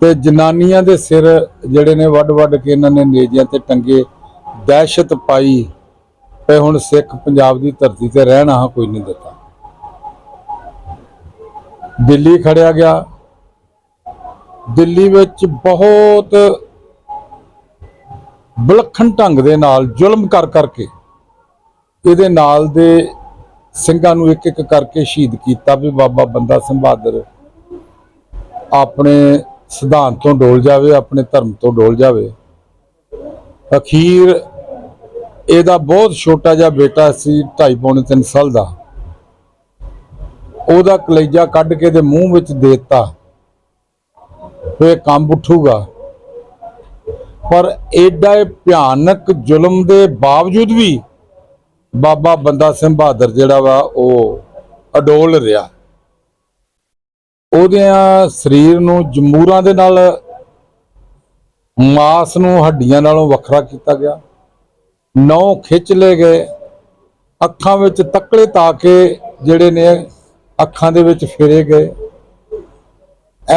ਤੇ ਜਨਾਨੀਆਂ ਦੇ ਸਿਰ ਜਿਹੜੇ ਨੇ ਵੱਡ ਵੱਡ ਕੇ ਇਹਨਾਂ ਨੇ ਨੇਜਿਆਂ ਤੇ ਟੰਗੇ, ਦਹਿਸ਼ਤ ਪਾਈ ਤੇ ਹੁਣ ਸਿੱਖ ਪੰਜਾਬ ਦੀ ਧਰਤੀ ਤੇ ਰਹਿਣਾ ਕੋਈ ਨਹੀਂ ਦਿੱਤਾ। ਦਿੱਲੀ ਖੜਿਆ ਗਿਆ। ਦਿੱਲੀ ਵਿੱਚ ਬਹੁਤ ਵਿਲੱਖਣ ਢੰਗ ਦੇ ਨਾਲ ਜ਼ੁਲਮ ਕਰ ਕਰਕੇ ਇਹਦੇ ਨਾਲ ਦੇ ਸਿੰਘਾਂ ਨੂੰ ਇੱਕ ਇੱਕ ਕਰਕੇ ਸ਼ਹੀਦ ਕੀਤਾ ਵੀ ਬਾਬਾ ਬੰਦਾ ਸਿੰਘ ਬਹਾਦਰ ਆਪਣੇ ਸਿਧਾਂਤ ਤੋਂ ਡੋਲ ਜਾਵੇ, ਆਪਣੇ ਧਰਮ ਤੋਂ ਡੋਲ ਜਾਵੇ। ਅਖੀਰ ਇਹਦਾ ਬਹੁਤ ਛੋਟਾ ਜਿਹਾ ਬੇਟਾ ਸੀ 2.5 ਪੌਣੇ 3 ਸਾਲ ਦਾ। ਉਹਦਾ ਕਲੇਜਾ ਕੱਢ ਕੇ ਦੇ ਮੂੰਹ ਵਿੱਚ ਦੇ ਦੇਤਾ। ਫੇ ਕੰਮ ਉੱਠੂਗਾ। ਪਰ ਐਡਾ ਇਹ ਭਿਆਨਕ ਜ਼ੁਲਮ ਦੇ ਬਾਵਜੂਦ ਵੀ ਬਾਬਾ ਬੰਦਾ ਸਿੰਘ ਬਹਾਦਰ ਜਿਹੜਾ ਵਾ, ਉਹ ਅਡੋਲ ਰਿਹਾ। ਉਹਦਿਆਂ ਸਰੀਰ ਨੂੰ ਜਮੂਰਾਂ ਦੇ ਨਾਲ, ਮਾਸ ਨੂੰ ਹੱਡੀਆਂ ਨਾਲੋਂ ਵੱਖਰਾ ਕੀਤਾ ਗਿਆ। ਨੌ ਖਿੱਚ ਲਏ ਗਏ। ਅੱਖਾਂ ਵਿੱਚ ਤੱਕਲੇ ਤਾ ਕੇ ਜਿਹੜੇ ਨੇ ਅੱਖਾਂ ਦੇ ਵਿੱਚ ਫੇਰੇ ਗਏ।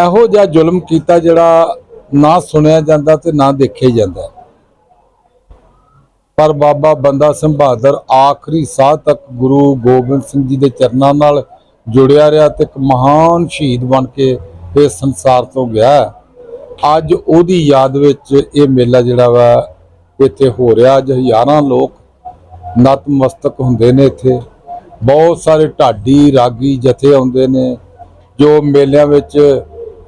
ਇਹੋ ਜਿਹਾ ਜ਼ੁਲਮ ਕੀਤਾ ਜਿਹੜਾ ਨਾ ਸੁਣਿਆ ਜਾਂਦਾ ਤੇ ਨਾ ਦੇਖਿਆ ਜਾਂਦਾ। ਪਰ ਬਾਬਾ ਬੰਦਾ ਸਿੰਘ ਬਹਾਦਰ ਆਖਰੀ ਸਾਹ ਤੱਕ ਗੁਰੂ ਗੋਬਿੰਦ ਸਿੰਘ ਜੀ ਦੇ ਚਰਨਾਂ ਨਾਲ ਜੁੜਿਆ ਰਿਹਾ ਤੇ ਇੱਕ ਮਹਾਨ ਸ਼ਹੀਦ ਬਣ ਕੇ ਇਹ ਸੰਸਾਰ ਤੋਂ ਗਿਆ ਅੱਜ ਉਹਦੀ ਯਾਦ ਵਿੱਚ ਇਹ ਮੇਲਾ ਜਿਹੜਾ ਵਾ, ਇੱਥੇ ਹੋ ਰਿਹਾ। ਅੱਜ ਹਜ਼ਾਰਾਂ ਲੋਕ ਨਤਮਸਤਕ ਹੁੰਦੇ ਨੇ ਇੱਥੇ। ਬਹੁਤ ਸਾਰੇ ਢਾਡੀ, ਰਾਗੀ ਜਥੇ ਆਉਂਦੇ ਨੇ, ਜੋ ਮੇਲਿਆਂ ਵਿੱਚ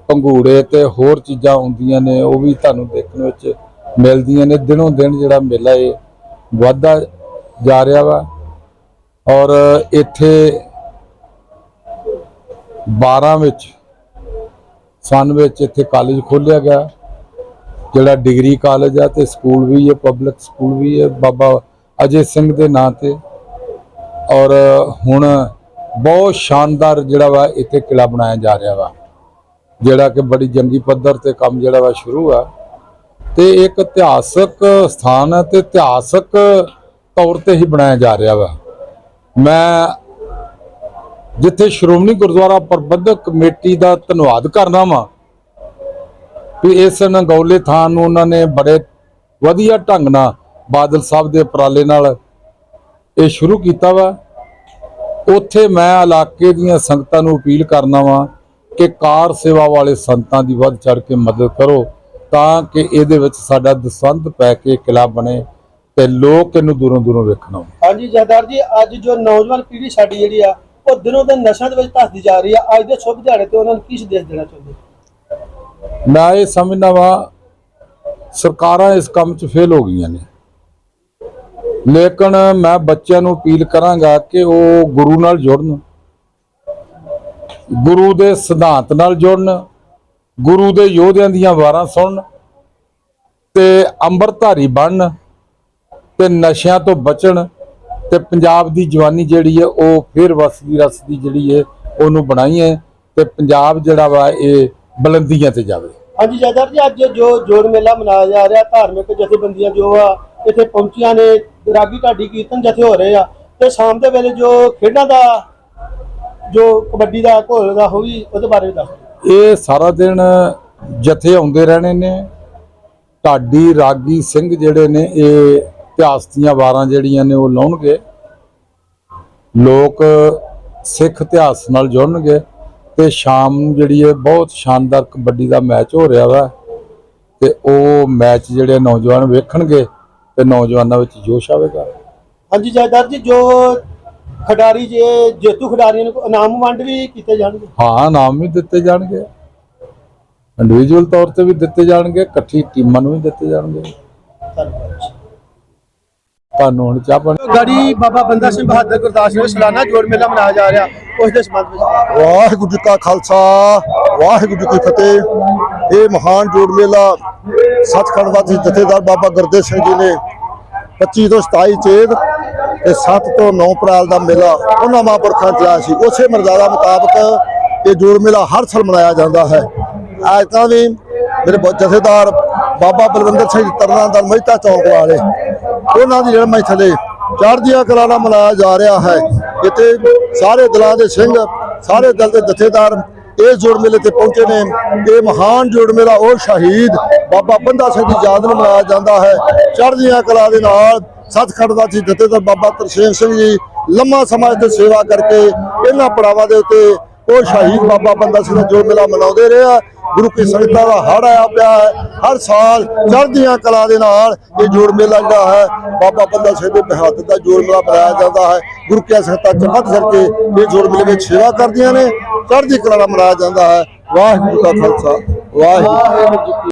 ਪੰਘੂੜੇ ਤੇ ਹੋਰ ਚੀਜ਼ਾਂ ਆਉਂਦੀਆਂ ਨੇ, ਉਹ ਵੀ ਤੁਹਾਨੂੰ ਦੇਖਣ ਵਿੱਚ ਮਿਲਦੀਆਂ ਨੇ। ਦਿਨੋਂ ਦਿਨ ਜਿਹੜਾ ਮੇਲਾ ਇਹ ਵਧਦਾ ਜਾ ਰਿਹਾ ਵਾ। ਔਰ ਇੱਥੇ 12 ਵਿੱਚ, ਸਨ ਵਿੱਚ ਇੱਥੇ ਕਾਲਜ ਖੋਲ੍ਹਿਆ ਗਿਆ। ਜਿਹੜਾ ਡਿਗਰੀ ਕਾਲਜ ਆ ਤੇ ਸਕੂਲ ਵੀ ਹੈ ਪਬਲਿਕ ਸਕੂਲ ਵੀ ਹੈ, ਬਾਬਾ ਅਜੇ ਸਿੰਘ ਦੇ ਨਾਂ ਤੇ। ਔਰ ਹੁਣ ਬਹੁਤ ਸ਼ਾਨਦਾਰ ਜਿਹੜਾ ਵਾ ਇੱਥੇ ਕਿਲਾ ਬਣਾਇਆ ਜਾ ਰਿਹਾ ਵਾ। ਜਿਹੜਾ ਕਿ ਬੜੀ ਜੰਗੀ ਪੱਧਰ ਤੇ ਕੰਮ ਜਿਹੜਾ ਵਾ ਸ਼ੁਰੂ ਆ। ਤੇ ਇੱਕ ਇਤਿਹਾਸਕ ਸਥਾਨ ਹੈ ਤੇ ਇਤਿਹਾਸਕ ਤੌਰ ਤੇ ਹੀ ਬਣਾਇਆ ਜਾ ਰਿਹਾ ਵਾ। ਮੈਂ ਜਿੱਥੇ ਸ਼੍ਰੋਮਣੀ ਗੁਰਦੁਆਰਾ ਪ੍ਰਬੰਧਕ ਕਮੇਟੀ ਦਾ ਧੰਨਵਾਦ ਕਰਨਾ ਵਾ। ਵੀ ਇਸ ਨਗੌਲੇ ਥਾਂ ਨੂੰ ਉਹਨਾਂ ਨੇ ਬੜੇ ਵਧੀਆ ਢੰਗ ਨਾਲ ਬਾਦਲ ਸਾਹਿਬ ਦੇ ਉਪਰਾਲੇ ਨਾਲ ਇਹ ਸ਼ੁਰੂ ਕੀਤਾ ਵਾ। ਉੱਥੇ ਮੈਂ ਇਲਾਕੇ ਦੀਆਂ ਸੰਗਤਾਂ ਨੂੰ ਅਪੀਲ ਕਰਨਾ ਵਾ ਕਿ ਕਾਰ ਸੇਵਾ ਵਾਲੇ ਸੰਤਾਂ ਦੀ ਵੱਧ ਚੜ ਕੇ ਮਦਦ ਕਰੋ ਤਾਂ ਕਿ ਇਹਦੇ ਵਿੱਚ ਸਾਡਾ ਦਸਵੰਧ ਪੈ ਕੇ ਕਿਲਾ ਬਣੇ ਤੇ ਲੋਕ ਇਹਨੂੰ ਦੂਰੋਂ ਦੂਰੋਂ ਵੇਖਣ ਆਉਣ। ਹਾਂਜੀ ਜਹਦਾਰ ਜੀ, ਅੱਜ ਜੋ ਨੌਜਵਾਨ ਪੀੜ੍ਹੀ ਸਾਡੀ ਜਿਹੜੀ ਆ ਉਹ ਦਿਨੋਂ ਦਿਨ ਨਸ਼ਿਆਂ ਦੇ ਵਿੱਚ ਧੱਸਦੀ ਜਾ ਰਹੀ ਆ। ਅੱਜ ਦੇ ਸ਼ੁਭ ਦਿਹਾੜੇ ਤੇ ਉਹਨਾਂ ਨੂੰ ਕੀ ਸੰਦੇਸ਼ ਦੇਣਾ ਚਾਹੁੰਦੇ? ਮੈਂ ਇਹ ਸਮਝਦਾ ਵਾਂ, ਸਰਕਾਰਾਂ ਇਸ ਕੰਮ 'ਚ ਫੇਲ ਹੋ ਗਈਆਂ ਨੇ। ਲੇਕਿਨ ਮੈਂ ਬੱਚਿਆਂ ਨੂੰ ਅਪੀਲ ਕਰਾਂਗਾ ਕਿ ਉਹ ਗੁਰੂ ਨਾਲ ਜੁੜਨ, ਗੁਰੂ ਦੇ ਸਿਧਾਂਤ ਨਾਲ ਜੁੜਨ, ਗੁਰੂ ਦੇ ਯੋਧਿਆਂ ਦੀਆਂ ਵਾਰਾਂ ਸੁਣਨ ਤੇ ਅੰਮ੍ਰਿਤਧਾਰੀ ਬਣਨ ਤੇ ਨਸ਼ਿਆਂ ਤੋਂ ਬਚਣ ਤੇ ਪੰਜਾਬ ਦੀ ਜਵਾਨੀ ਜਿਹੜੀ ਹੈ ਉਹ ਫਿਰ ਵਸਦੀ ਰਸਦੀ ਜਿਹੜੀ ਹੈ ਉਹਨੂੰ ਬਣਾਈਏ ਤੇ ਪੰਜਾਬ ਜਿਹੜਾ ਵਾ ਇਹ ਬੁਲੰਦੀਆਂ ਤੇ ਜਾਵੇ। ਹਾਂਜੀ ਜਹਦਾਰ ਜੀ ਅੱਜ ਜੋ ਜੋੜ ਮੇਲਾ ਮਨਾਇਆ ਜਾ ਰਿਹਾ ਧਾਰਮਿਕ ਜਥੇਬੰਦੀਆਂ ਜੋ ਆ ਇੱਥੇ ਪਹੁੰਚੀਆਂ ਨੇ ਰਾਗੀ ਢਾਡੀ ਕੀਰਤਨ ਜਥੇ ਹੋ ਰਹੇ ਆ ਤੇ ਸ਼ਾਮ ਦੇ ਵੇਲੇ ਜੋ ਖੇਡਾਂ ਦਾ ਜੋ ਕਬੱਡੀ ਦਾ ਘੋਲ ਦਾ ਹੋਈ ਉਹਦੇ ਬਾਰੇ ਦੱਸ ਇਹ ਸਾਰਾ ਦਿਨ ਜਥੇ ਆਉਂਦੇ ਰਹਿਣੇ ਨੇ। ਢਾਡੀ ਰਾਗੀ ਸਿੰਘ ਜਿਹੜੇ ਨੇ ਇਹ ਇਤਿਹਾਸ ਦੀਆਂ ਵਾਰਾਂ ਜਿਹੜੀਆਂ ਨੇ ਉਹ ਲਾਉਣਗੇ। ਲੋਕ ਸਿੱਖ ਇਤਿਹਾਸ ਨਾਲ ਜੁੜਨਗੇ ਤੇ ਸ਼ਾਮ ਨੂੰ ਜਿਹੜੀ ਹੈ ਬਹੁਤ ਸ਼ਾਨਦਾਰ ਕਬੱਡੀ ਦਾ ਮੈਚ ਹੋ ਰਿਹਾ ਵਾ ਤੇ ਉਹ ਮੈਚ ਜਿਹੜੇ ਨੌਜਵਾਨ ਵੇਖਣਗੇ ਤੇ ਨੌਜਵਾਨਾਂ ਵਿੱਚ ਜੋਸ਼ ਆਵੇਗਾ। ਹਾਂਜੀ ਜਹਦਾਰ ਜੀ ਜੋ ਖਿਡਾਰੀ ਜੇ ਜੇਤੂ ਖਿਡਾਰੀਆਂ ਨੂੰ ਇਨਾਮ ਵੰਡ ਵੀ ਕੀਤੇ ਜਾਣਗੇ? ਹਾਂ ਨਾਮ ਵੀ ਦਿੱਤੇ ਜਾਣਗੇ। ਇੰਡੀਵਿਜੂਅਲ ਤੌਰ ਤੇ ਵੀ ਦਿੱਤੇ ਜਾਣਗੇ ਇਕੱਠੀ ਟੀਮਾਂ ਨੂੰ ਵੀ ਦਿੱਤੇ ਜਾਣਗੇ। ਧੰਨਵਾਦ। ਤੁਹਾਨੂੰ ਹੁਣ ਚਾਹ ਪਾਣੀ। ਗੜੀ ਬਾਬਾ ਬੰਦਾ ਸਿੰਘ ਬਹਾਦਰ ਗੁਰਦਾਸ ਜੀ ਸਾਲਾਨਾ ਜੋੜ ਮੇਲਾ ਮਨਾਇਆ ਜਾ ਰਿਹਾ ਉਸ ਦੇ ਸੰਬੰਧ ਵਿੱਚ। ਵਾਹਿਗੁਰੂ ਜੀ ਕਾ ਖਾਲਸਾ ਵਾਹਿਗੁਰੂ ਜੀ ਕੀ ਫਤਿਹ। ਇਹ ਮਹਾਨ ਜੋੜ ਮੇਲਾ ਸੱਚਖੰਡ ਵਾਸੀ ਜਥੇਦਾਰ ਬਾਬਾ ਗੁਰਦੇਵ ਸਿੰਘ ਜੀ ਨੇ 25 ਤੋਂ 27 ਚੇਤ ਤੇ 7 ਤੋਂ 9 ਅਪ੍ਰੈਲ ਦਾ ਮੇਲਾ ਉਹਨਾਂ ਮਹਾਂਪੁਰਖਾਂ ਚ ਆਇਆ ਸੀ। ਉਸੇ ਮਰਜ਼ਾਦਾ ਮੁਤਾਬਕ ਇਹ ਜੋੜ ਮੇਲਾ ਹਰ ਸਾਲ ਮਨਾਇਆ ਜਾਂਦਾ ਹੈ। ਅੱਜ ਤਾਂ ਵੀ ਮੇਰੇ ਬਹੁਤ ਜਥੇਦਾਰ ਬਾਬਾ ਬਲਵਿੰਦਰ ਸਿੰਘ ਤਰਨਾ ਦਾ ਮਹਿਤਾ ਚੌਕ ਵਾਲੇ ਉਹਨਾਂ ਦੀ ਰਹਿਮਤ ਥਲੇ ਚੜ੍ਹਦੀਆਂ ਕਲਾ ਨਾਲ ਮਨਾਇਆ ਜਾ ਰਿਹਾ ਹੈ। ਇੱਥੇ ਸਾਰੇ ਦਲਾਂ ਦੇ ਸਿੰਘ, ਸਾਰੇ ਦਲ ਦੇ ਜਥੇਦਾਰ ਇਸ ਜੋੜ ਮੇਲੇ ਤੇ ਪਹੁੰਚੇ ਨੇ। ਇਹ ਮਹਾਨ ਜੋੜ ਮੇਲਾ, ਉਹ ਸ਼ਹੀਦ ਬਾਬਾ ਬੰਦਾ ਸਿੰਘ ਦੀ ਯਾਦ ਨੂੰ ਮਨਾਇਆ ਜਾਂਦਾ ਹੈ। ਚੜ੍ਹਦੀਆਂ ਕਲਾ ਦੇ ਨਾਲ ਸਤਿਖੰਡ ਦਾ ਜੀ, ਜਥੇਦਾਰ ਬਾਬਾ ਤਰਸੇਮ ਸਿੰਘ ਜੀ ਲੰਮਾ ਸਮਾਂ ਇੱਥੇ ਸੇਵਾ ਕਰਕੇ ਇਹਨਾਂ ਪੜਾਵਾਂ ਦੇ ਉੱਤੇ ਉਹ ਸ਼ਹੀਦ ਬਾਬਾ ਬੰਦਾ ਸਿੰਘ ਦਾ ਜੋੜ ਮੇਲਾ ਮਨਾਉਂਦੇ ਰਹੇ ਆ। ਗੁਰੂ ਕੀ ਸੰਗਤਾਂ ਦਾ ਹੜ ਆਇਆ ਪਿਆ ਹੈ। ਹਰ ਸਾਲ ਚੜ੍ਹਦੀਆਂ ਕਲਾ ਦੇ ਨਾਲ ਇਹ ਜੋੜ ਮੇਲਾ ਜਿਹੜਾ ਹੈ, ਬਾਬਾ ਬੰਦਾ ਸਿੰਘ ਦੇ ਬਹਾਦਰ ਦਾ ਜੋੜ ਮੇਲਾ ਮਨਾਇਆ ਜਾਂਦਾ ਹੈ। ਗੁਰੂ ਕੀ ਸੰਗਤਾਂ ਜਮਤ ਕਰਕੇ ਇਹ ਜੋੜ ਮੇਲੇ ਵਿੱਚ ਸੇਵਾ ਕਰਦੀਆਂ ਨੇ। ਚੜ੍ਹਦੀ ਕਲਾ ਨਾਲ ਮਨਾਇਆ ਜਾਂਦਾ ਹੈ। ਵਾਹਿਗੁਰੂ ਜੀ ਕਾ ਖਾਲਸਾ, ਵਾਹਿਗੁਰੂ